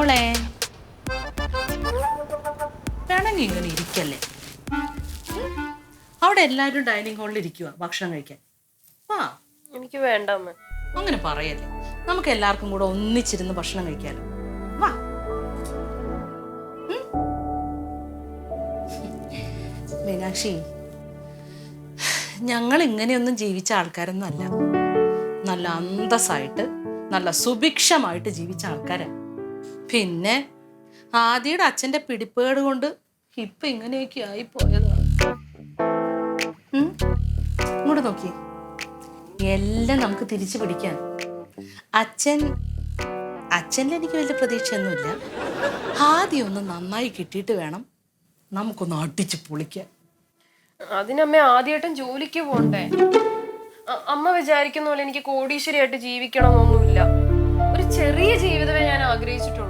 മോളെ. വേണമെങ്കിൽ ഇങ്ങനെ ഇരിക്കല്ലേ. അവിടെ എല്ലാവരും ഡൈനിങ് ഹാളിൽ ഇരിക്കുക ഭക്ഷണം കഴിക്കാൻ. ആ എനിക്ക് വേണ്ട അമ്മ. അങ്ങനെ പറയല്ലേ. നമുക്ക് എല്ലാവർക്കും കൂടെ ഒന്നിച്ചിരുന്ന് ഭക്ഷണം കഴിക്കാലോ. വാ. മീനാക്ഷി ഞങ്ങൾ ഇങ്ങനെയൊന്നും ജീവിച്ച ആൾക്കാരൊന്നും അല്ല. നല്ല അന്തസ്സായിട്ട് നല്ല സുഭിക്ഷമായിട്ട് ജീവിച്ച ആൾക്കാരാ. പിന്നെ ആദിയുടെ അച്ഛന്റെ പിടിപ്പേട് കൊണ്ട് ഇപ്പൊ ഇങ്ങനെയൊക്കെ ആയി പോയതാണ്. ഇങ്ങോട്ട് നോക്കി. എല്ലാം നമുക്ക് തിരിച്ചു പിടിക്കാം അച്ഛൻ അച്ഛനിൽ എനിക്ക് വലിയ പ്രതീക്ഷയൊന്നുമില്ല. ആദ്യം ഒന്ന് നന്നായി കിട്ടിയിട്ട് വേണം നമുക്കൊന്ന് അടിച്ച് പൊളിക്കാൻ. അതിനമ്മ ആദ്യമായിട്ടും ജോലിക്ക് പോണ്ടേ? അമ്മ വിചാരിക്കുന്ന പോലെ എനിക്ക് കോടീശ്വരിയായിട്ട് ജീവിക്കണമെന്നൊന്നുമില്ല ഒരു ചെറിയ ജീവിതമേ ഞാൻ ആഗ്രഹിച്ചിട്ടുള്ളൂ.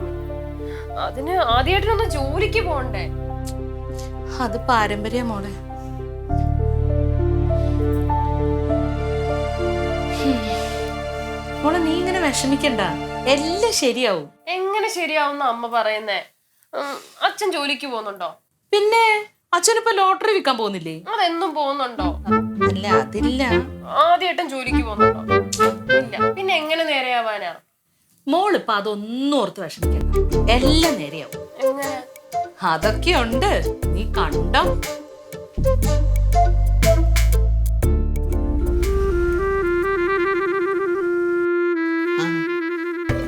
അതിന് ആദ്യമായിട്ടൊന്ന് ജോലിക്ക് പോണ്ടേ? അത് പാരമ്പര്യ മോളെ. മോളെ നീ ഇങ്ങനെ വിഷമിക്കണ്ട. എല്ലാം ശരിയാവും. എങ്ങനെ ശരിയാവുന്ന അമ്മ പറയുന്നേ? അച്ഛൻ ജോലിക്ക് പോകുന്നുണ്ടോ? പിന്നെ അച്ഛനിപ്പോ ലോട്ടറി വിൽക്കാൻ പോകുന്നില്ലേ? അതെന്നും പോകുന്നുണ്ടോ? അല്ല അതില്ല. ആദ്യമായിട്ടും ജോലിക്ക് പോകുന്നുണ്ടോ? ഇല്ല. പിന്നെ എങ്ങനെ നേരെയാവാനാ? മോളിപ്പോ അതൊന്നും ഓർത്ത് വിഷമിക്കണ്ട. എല്ലാം നേരെയാവും. അതൊക്കെ ഉണ്ട് നീ കണ്ടോ?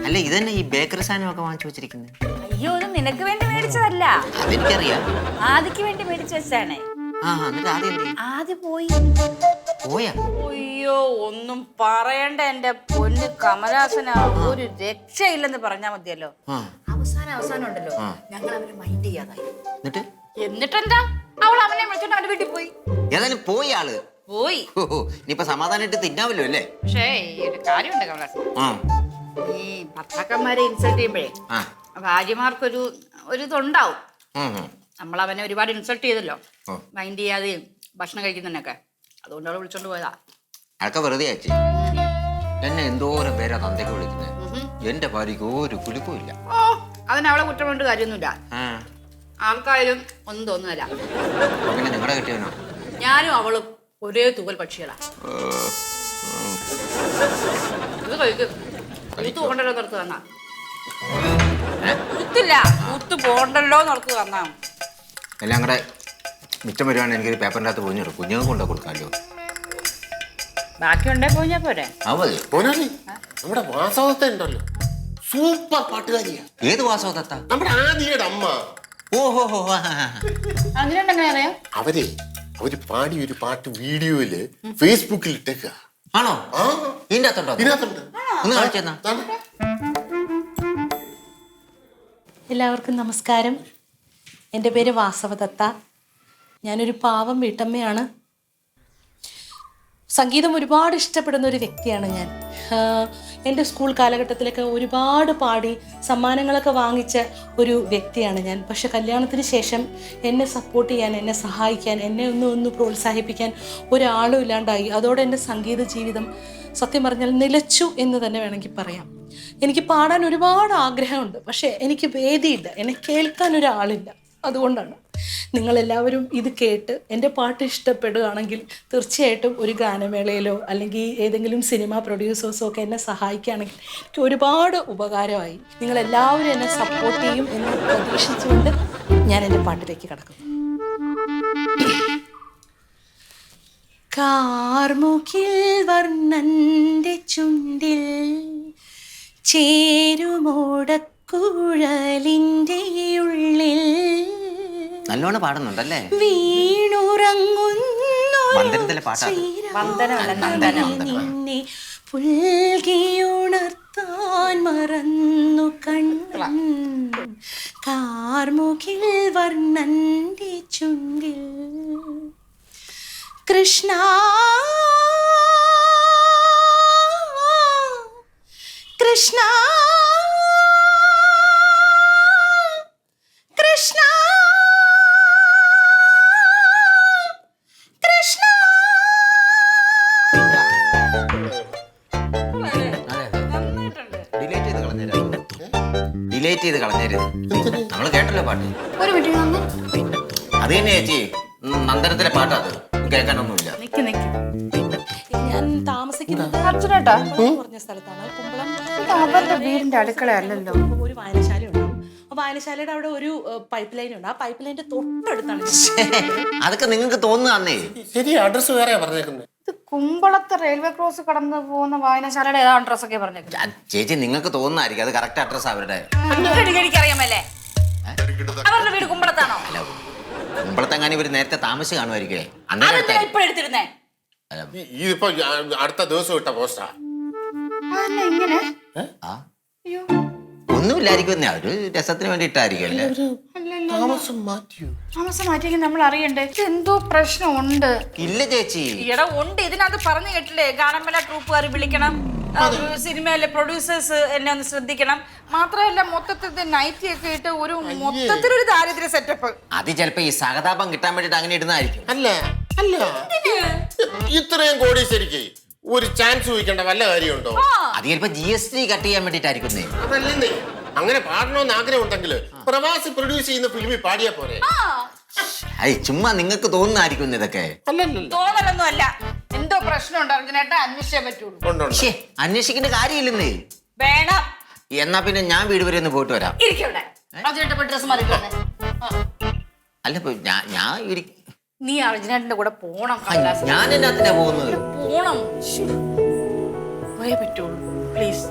അല്ല ഇതന്നെ ഈ ബേക്കറി സാധനമൊക്കെ വാങ്ങിച്ചു വെച്ചിരിക്കുന്നത് അയ്യോ ഇത് നിനക്ക് വേണ്ടി മേടിച്ചതല്ല. അതെനിക്കറിയാം. ആദിക്ക് വേണ്ടി മേടിച്ചു വെച്ചാണ് ആ എന്നിട്ട് ആദ്യം എന്ത് ചെയ്യും? ആദ്യ പോയി? പോയാ. അയ്യോ ഒന്നും പറയണ്ട എന്റെ പൊന്ന് കമലാസന ഒരു രക്ഷയില്ലെന്ന് പറഞ്ഞാ മതിയല്ലോ. അവസാനം അവസാനം ഉണ്ടല്ലോ. ഞങ്ങൾ അവരെ മൈൻഡ് ചെയ്യാതായി. എന്നിട്ട്? എന്നിട്ടെന്താ? അവൾ അവനെ വിളിച്ചോണ്ട് അവന്റെ വീട്ടിൽ പോയി. ഏതായാലും പോയി ആൾ. പോയി. ഇനിയിപ്പൊ സമാധാനമായിട്ട് തിന്നാവല്ലോ അല്ലേ? പക്ഷേ ഈ ഒരു കാര്യമുണ്ട് കമലാസന ആ. ഈ ഭർത്താക്കന്മാരെ ഇൻസൾട്ട് ചെയ്യുമ്പോഴേ ഭാര്യമാർക്കൊരു ഒരു ഇതുണ്ടാവും. നമ്മൾ അവനെ ഒരുപാട് ഇൻസൾട്ട് ചെയ്തല്ലോ. മൈൻഡ് ചെയ്യാതെയും ഭക്ഷണം കഴിക്കുന്നതിനൊക്കെ. അതുകൊണ്ട് അവൾ വിളിച്ചോണ്ട് പോയതാ. അതൊക്കെ വെറുതെ ആച്ചി എന്നെ എന്തോരം പേരാ തന്തയ്ക്ക് വിളിക്കുന്നത് എന്റെ ഭാര്യക്ക് ഒരു കുലുക്കും ഇല്ല. ഓ അതിന് അവളെ കുറ്റം കൊണ്ട് കാര്യമൊന്നുമില്ല. ആൾക്കാരും ഒന്നും തോന്നുന്നില്ല. പിന്നെ നിങ്ങളുടെ കിട്ടിയവനോ? ഞാനും അവളും ഒരേ തൂവൽ പക്ഷികളാ. ഇത് കഴിക്കും. കുത്തു പോകണ്ടല്ലോ നിർത്ത് തന്നാ കുത്തില്ല. കുത്തു പോകണ്ടല്ലോ നിർത്ത് തന്നാ എല്ലാം കൂടെ മിച്ചം വരുവാണെങ്കിൽ എനിക്കൊരു പേപ്പറിന്റെ അകത്ത് പൊഞ്ഞിടും കുഞ്ഞുങ്ങൾക്ക് കൊണ്ടു കൊടുക്കാമല്ലോ? ബാക്കി ഉണ്ടേ പോഞ്ഞാ പോരെ നമ്മുടെ വാസവത്തെ ഉണ്ടല്ലോ. സൂപ്പർ പാട്ടുകാരിയാ. ഏത് നമ്മുടെ ആദിയുടെ അമ്മ. ഓഹോ ഹോ അങ്ങനെയുണ്ടെങ്ങനെ അറിയാം? അവരെ അവർ പാടിയ ഒരു പാട്ട് വീഡിയോയിൽ ഫേസ്ബുക്കിൽ ഇട്ടേക്ക. ആണോ? ആ. ഇതിന്റെ അകത്തുണ്ടോ? ഇതിനകത്തുണ്ട്. ഒന്ന് കാണിച്ചെന്നാ. എല്ലാവർക്കും നമസ്കാരം. എന്റെ പേര് വാസവദത്ത. ഞാനൊരു പാവം വീട്ടമ്മയാണ്. സംഗീതം ഒരുപാട് ഇഷ്ടപ്പെടുന്ന ഒരു വ്യക്തിയാണ് ഞാൻ. എന്റെ സ്കൂൾ കാലഘട്ടത്തിലൊക്കെ ഒരുപാട് പാടി സമ്മാനങ്ങളൊക്കെ വാങ്ങിച്ച ഒരു വ്യക്തിയാണ് ഞാൻ. പക്ഷെ കല്യാണത്തിന് ശേഷം എന്നെ സപ്പോർട്ട് ചെയ്യാൻ എന്നെ സഹായിക്കാൻ എന്നെ ഒന്ന് ഒന്ന് പ്രോത്സാഹിപ്പിക്കാൻ ഒരാളും ഇല്ലാണ്ടായി. അതോടെ എന്റെ സംഗീത ജീവിതം സത്യം പറഞ്ഞാൽ നിലച്ചു എന്ന് തന്നെ വേണമെങ്കിൽ പറയാം. എനിക്ക് പാടാൻ ഒരുപാട് ആഗ്രഹമുണ്ട്. പക്ഷേ എനിക്ക് വേദിയില്ല. എന്നെ കേൾക്കാൻ ഒരാളില്ല. അതുകൊണ്ടാണ്. നിങ്ങളെല്ലാവരും ഇത് കേട്ട് എന്റെ പാട്ട് ഇഷ്ടപ്പെടുകയാണെങ്കിൽ തീർച്ചയായിട്ടും ഒരു ഗാനമേളയിലോ അല്ലെങ്കിൽ ഏതെങ്കിലും സിനിമ പ്രൊഡ്യൂസേഴ്സോ ഒക്കെ എന്നെ സഹായിക്കുകയാണെങ്കിൽ എനിക്ക് ഒരുപാട് ഉപകാരമായി. നിങ്ങളെല്ലാവരും എന്നെ സപ്പോർട്ട് ചെയ്യും എന്ന് പ്രതീക്ഷിച്ചുകൊണ്ട് ഞാൻ എന്റെ പാട്ടിലേക്ക് കടക്കുന്നു. കാർമുകിൽ വർണന്റെ ചുണ്ടിൽ ചേരുമോടക്കുഴലിന്റെ നല്ലോണം പാടുന്നുണ്ടല്ലേ? വീണുറങ്ങുന്നു വന്ദനത്തിലെ പാട്ടാ അത്. വന്ദനമല്ല. നന്ദനം നിന്നെ പുൽകിയുണർത്താൻ മറന്നു കണ്ണൻ. കാർമുകിൽ വർണന്റെ ചുണ്ടിൽ കൃഷ്ണ. കൃഷ്ണ. ഡിലേറ്റ് ചെയ്ത് കളഞ്ഞേരാ കളഞ്ഞരുത്. നമ്മൾ കേട്ടല്ലോ പാട്ട്. ഒരു മിനിറ്റ് നന്ദി അത് തന്നെ ചേച്ചി നന്ദനത്തിലെ പാട്ടാ അത് കേൾക്കാനൊന്നുമില്ല. നിക്ക് നിക്ക്. ഞാൻ താമസിക്കുന്നത് അർജുനേട്ടാ കുറഞ്ഞ സ്ഥലത്താണ്. കുമ്പളം ഇത് അവരുടെ വീടിന്റെ അടുക്കള അല്ലല്ലോ. ഒരു വായനശാല ഉണ്ടാവും ആ വായനശാലയുടെ അവിടെ ഒരു പൈപ്പ് ലൈൻ ഉണ്ട്. ആ പൈപ്പ് ലൈനിന്റെ തൊട്ടടുത്താണ്. അതൊക്കെ നിങ്ങൾക്ക് തോന്നുന്നേ ശരി അഡ്രസ് വേറെയാ പറഞ്ഞേക്കുന്നത് കുമ്പളത്തെ റെയിൽവേ ക്രോസ് കടന്നു പോകുന്ന വായനശാലയുടെ ഏതാ അഡ്രസ് ഒക്കെ പറഞ്ഞു ചേച്ചി നിങ്ങൾക്ക് തോന്നുന്നതായിരിക്കും. അത് കറക്റ്റ് അഡ്രസ് അവരുടെ. എനിക്കറിയാമല്ലേ? അവരുടെ വീട് കുമ്പളത്താണോ? അല്ല കുമ്പളത്തെങ്ങാനും ഇവർ നേരത്തെ താമസിച്ച് കാണുമായിരിക്കും? അന്നേരം അതെന്തിനാ എടുത്തായിരിക്കും. ഇപ്പോഴെടുത്തിരുന്നേ അല്ല, ഇതിപ്പോ ഞാൻ അടുത്ത ദിവസം ഇട്ട പോസ്റ്റാ. അല്ല ഇങ്ങനെ? ആ. അയ്യോ. ഒന്നുമില്ലായിരിക്കും. എന്നേ ഒരു രസത്തിന് വേണ്ടിയിട്ടായിരിക്കും അല്ലേ? താമസം മാറ്റിയോ? താമസം മാറ്റിയെങ്കിൽ നമ്മൾ അറിയണ്ടേ? ഇത് എന്തോ പ്രശ്നമുണ്ട്. ഇല്ല ചേച്ചി. ഈയിടെ ഉണ്ട്. ഇതിനകത്ത് പറഞ്ഞു കേട്ടില്ലേ? ഗാനമേള ട്രൂപ്പുകാർ വിളിക്കണം. സിനിമയിലെ പ്രൊഡ്യൂസേഴ്സ് എന്നെ ഒന്ന് ശ്രദ്ധിക്കണം. മാത്രമല്ല മൊത്തത്തിൽ നൈറ്റി ഒക്കെ ഇട്ട് ഒരു മൊത്തത്തിലൊരു ദാരിദ്ര്യ സെറ്റപ്പ് അത് ചിലപ്പോ ഈ സഹതാപം കിട്ടാൻ വേണ്ടിട്ട് അങ്ങനെ ഇടുന്നതായിരിക്കും. അല്ല അല്ല. ഇത്രയും കോടീശ്വരിക്ക് ഒരു ചാൻസ് ചോദിക്കേണ്ട വല്ല കാര്യമുണ്ടോ? അത് ചിലപ്പോ ജി എസ് ടി കട്ട് ചെയ്യാൻ വേണ്ടിട്ടായിരിക്കുന്നേ. അതല്ലെന്നേ. അങ്ങനെ പാടണമെന്ന് ആഗ്രഹം ഉണ്ടെങ്കിൽ പ്രവാസി പ്രൊഡ്യൂസ് ചെയ്യുന്ന ഫിലിമിൽ പാടിയാ പോരെ. ഐ ചുമ്മാ നിങ്ങൾക്ക് തോന്നുന്നായിരിക്കും ഇതൊക്കെ. അല്ലല്ലോ തോന്നലൊന്നും അല്ല. എന്തോ പ്രശ്നമുണ്ട് അർജുനേട്ടാ അന്വേഷിച്ചേ പറ്റുള്ളൂ. ഉണ്ട് ഷേ അന്വേഷിക്കേണ്ട കാര്യമില്ലെന്നേ. വേണം. എന്നാ പിന്നെ ഞാൻ വീട് വരെ ഒന്ന് പോയിട്ട് വരാം. ഇരിക്കവിടെ അർജുനേട്ട ഡ്രസ് മാറിക്കോന്നെ അല്ല ഇപ്പൊ ഞാൻ ഞാൻ ഇരി- നീ അർജുനേട്ടന്റെ കൂടെ പോണം ആ. ഞാൻ എന്നാത്തിനാ പോകുന്നത്? പോണം. ശ്ശോ. പോയേ പറ്റുള്ളൂ. പ്ലീസ്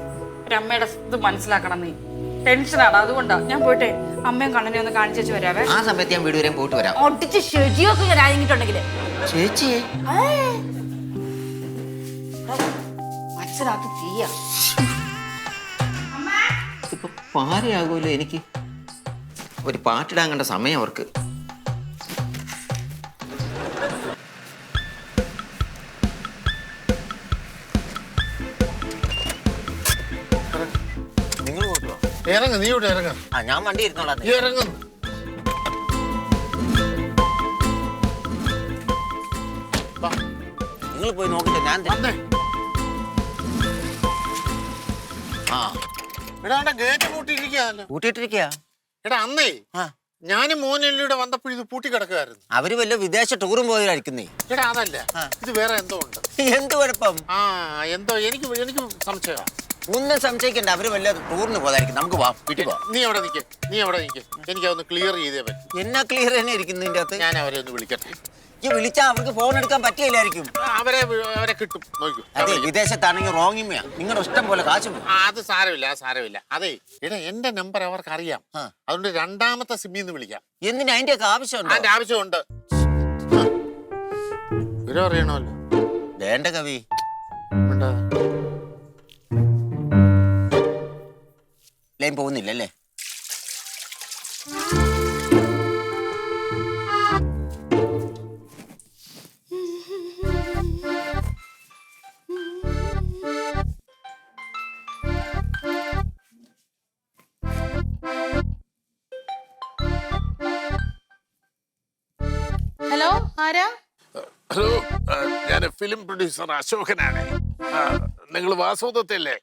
ഒരു അമ്മയുടെ ഇത് മനസ്സിലാക്കണം നീ. ടെൻഷനാണ്. അതുകൊണ്ടാണ് ഞാൻ പോയിട്ടെ അമ്മയും കണ്ണനെ ഒന്ന് കാണിച്ചു വരാവേ. ആ സമയത്ത് ഞാൻ വീട് വരെ പോയിട്ട് വരാം. ഒട്ടിച്ച് ശരിയൊക്കെ ഞാൻ ആയിരുന്നിട്ടുണ്ടെങ്കിൽ ചേച്ചി. മനസ്സിനകത്ത് തീയ. ഇപ്പൊ പാരയാകുമല്ലോ എനിക്ക്. ഒരു പാട്ടിടാൻ കണ്ട സമയം അവർക്ക്. ഇറങ്ങ നീ ഇവിടെ ഇറങ്ങ. ആ ഞാൻ വണ്ടി ഇരുന്നോളാം നീ ഇറങ്ങുന്നു നിങ്ങൾ പോയി നോക്കിട്ട് ഞാൻ. വന്നേ. ആ. എടാ ഗേറ്റ് എടാ അന്നേ ആ. ഞാനും മോനല്ലൂടെ വന്നപ്പോൾ ഇത് പൂട്ടി കിടക്കുമായിരുന്നു അവർ വല്ല വിദേശ ടൂറും പോയതായിരിക്കുന്നേ എടാ അതല്ല. ഇത് വേറെ എന്തോ ഉണ്ട്. എന്ത് കുഴപ്പം? ആ എന്തോ എനിക്ക് എനിക്ക് സംശയമാ ഒന്നും സംശയിക്കണ്ട അവർ വല്ല ടൂറിന് പോകാതായിരിക്കും നമുക്ക് വാ വീട്ടിൽ പോവാം. നീ അവിടെ നിൽക്കും നീ അവിടെ എനിക്ക് എനിക്കതൊന്ന് ക്ലിയർ ചെയ്തേ പറ്റും. എന്നാ ക്ലിയർ തന്നെ ഇരിക്കുന്നു ഇതിന്റെ അകത്ത്? ഞാൻ അവരെ ഒന്ന് വിളിക്കട്ടെ. ഈ വിളിച്ചാ അവർക്ക് ഫോൺ എടുക്കാൻ പറ്റിയില്ലായിരിക്കും അവരെ അവരെ കിട്ടും. നോക്കൂ അതെ വിദേശത്താണെങ്കിൽ റോങ്ങിമയാ നിങ്ങളുടെ ഇഷ്ടം പോലെ കാശ് അത് സാരമില്ല അത് സാരമില്ല. അതെ എടാ എന്റെ നമ്പർ അവർക്ക് അറിയാം. അതുകൊണ്ട് രണ്ടാമത്തെ സിമ്മിൽ നിന്ന് വിളിക്കാം. എന്തിനാ? അതിന്റെ ഒക്കെ ആവശ്യമുണ്ട്? അതിന്റെ ആവശ്യമുണ്ട്. വിവരം അറിയണമല്ലോ. വേണ്ട കവി. മിണ്ടാതെ. ലൈൻ പോകുന്നില്ലല്ലേ? ഹലോ ആരാ? ഹലോ ഞാൻ ഫിലിം പ്രൊഡ്യൂസർ അശോകനാണ്. നിങ്ങൾ വാസോദത്തല്ലേ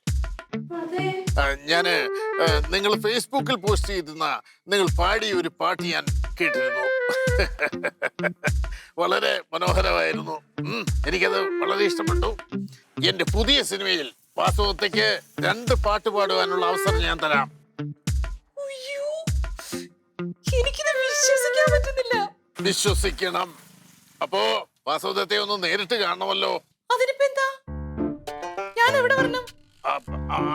ഞാൻ നിങ്ങൾ ഫേസ്ബുക്കിൽ പോസ്റ്റ് ചെയ്തിരുന്ന നിങ്ങൾ പാടിയ ഒരു പാട്ട് ഞാൻ കേട്ടിരുന്നു. വളരെ മനോഹരമായിരുന്നു. എനിക്കത് വളരെ ഇഷ്ടപ്പെട്ടു. എന്റെ പുതിയ സിനിമയിൽ വാസ്തവത്തേക്ക് രണ്ട് പാട്ട് പാടുവാനുള്ള അവസരം ഞാൻ തരാം. എനിക്കിത് വിശ്വസിക്കാൻ പറ്റുന്നില്ല. വിശ്വസിക്കണം. അപ്പോ വാസവദത്തെ ഒന്ന് നേരിട്ട് കാണണമല്ലോ. അതിനിപ്പോ എന്താ ഞാൻ എവിടെ വരണം?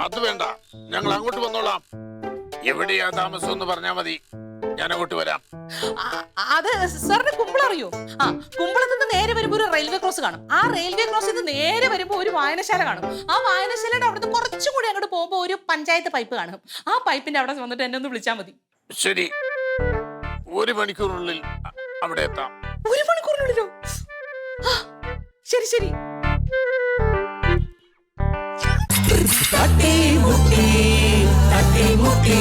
അത് വേണ്ട. ഞങ്ങൾ അങ്ങോട്ട് വന്നോളാം. എവിടെയാ താമസം എന്ന് പറഞ്ഞാ മതി. ഞാൻ അങ്ങോട്ട് വരാം. അത് സാറിന് കുമ്പളറിയോ ആ കുമ്പളത്ത് നിന്ന് നേരെ വരുമ്പോ ഒരു റെയിൽവേ ക്രോസ് കാണും. ആ റെയിൽവേ ക്രോസിൽ നിന്ന് നേരെ വരുമ്പോ ഒരു വായനശാല കാണും. ആ വായനശാലയുടെ അവിടുന്ന് കുറച്ചുകൂടി അങ്ങോട്ട് പോകുമ്പോ ഒരു പഞ്ചായത്ത് പൈപ്പ് കാണും. ആ പൈപ്പിന്റെ അവിടെ വന്നിട്ട് എന്നെ ഒന്ന് വിളിച്ചാൽ മതി. ശരി. ഒരു മണിക്കൂറിനുള്ളിൽ അവിടെ എത്താം. ഒരു മണിക്കൂറിനുള്ളിലോ? ശരി ശരി. தட்டி முட்டி தட்டி முட்டி.